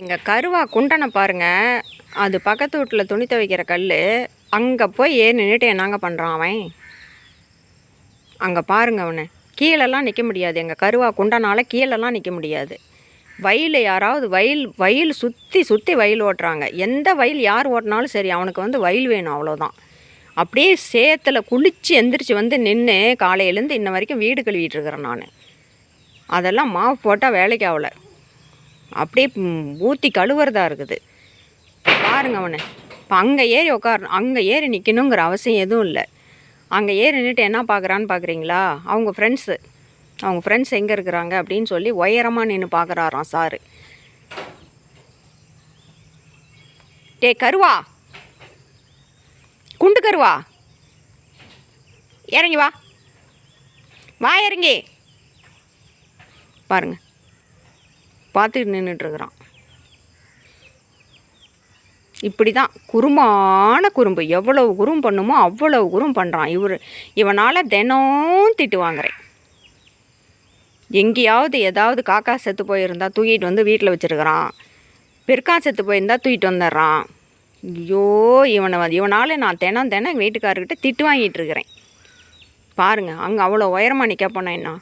இங்கே கருவா குண்டனை பாருங்க. அது பக்கத்து வீட்டில் துணி துவைக்கிற கல் அங்கே போய் ஏறி நின்றுட்டு என்னங்க பண்ணுறான் அவன்? அங்கே பாருங்க அவனை. கீழெல்லாம் நிற்க முடியாது. எங்கள் கருவா குண்டனால் கீழெல்லாம் நிற்க முடியாது. வயல் யாராவது வயல் வயல் சுற்றி சுற்றி வயல் ஓட்டுறாங்க. எந்த வயல் யார் ஓட்டினாலும் சரி அவனுக்கு வந்து வயல் வேணும் அவ்வளோதான் அப்படியே சேத்துல குளித்து எந்திரிச்சு வந்து நின்று காலையிலேருந்து இன்ன வரைக்கும் வீடு கழுவிட்டு இருக்கிறேன் நான். அதெல்லாம் மாவு போட்டால் வேலைக்கு ஆகலை அப்படியே ஊற்றி கழுவுறதா இருக்குது. பாருங்க அவனை. இப்போ அங்கே ஏறி உட்காரணும் அங்கே ஏறி நிற்கணுங்கிற அவசியம் எதுவும் இல்லை. அங்கே ஏறி நின்றுட்டு என்ன பார்க்குறான்னு பார்க்குறீங்களா அவங்க ஃப்ரெண்ட்ஸு அவங்க ஃப்ரெண்ட்ஸ் எங்கே இருக்கிறாங்க அப்படின்னு சொல்லி உயரமாக நின்று பார்க்குறாராம் சாரு டே கருவா. குண்டு கருவா. இறங்கி வா. வா இறங்கி. பாருங்கள் பார்த்துட்டு நின்றுட்டுருக்குறான் இப்படி தான் குறும்பான குறும்பு. எவ்வளவு குறும் பண்ணுமோ அவ்வளவு குறும் பண்ணுறான் இவர் இவனால் தினம் திட்டு வாங்குறேன். எங்கேயாவது ஏதாவது காக்கா செத்து போயிருந்தால் தூக்கிட்டு வந்து வீட்டில் வச்சுருக்கிறான். பெருக்கா செத்து போயிருந்தா தூக்கிட்டு வந்துடுறான். ஐயோ இவனை வந்து இவனால் நான் தினம் தினம் வீட்டுக்காரர்கிட்ட திட்டு வாங்கிட்டு இருக்கிறேன். பாருங்கள் அங்கே அவ்வளோ உயரமாக நிற்க போனேன் என்ன?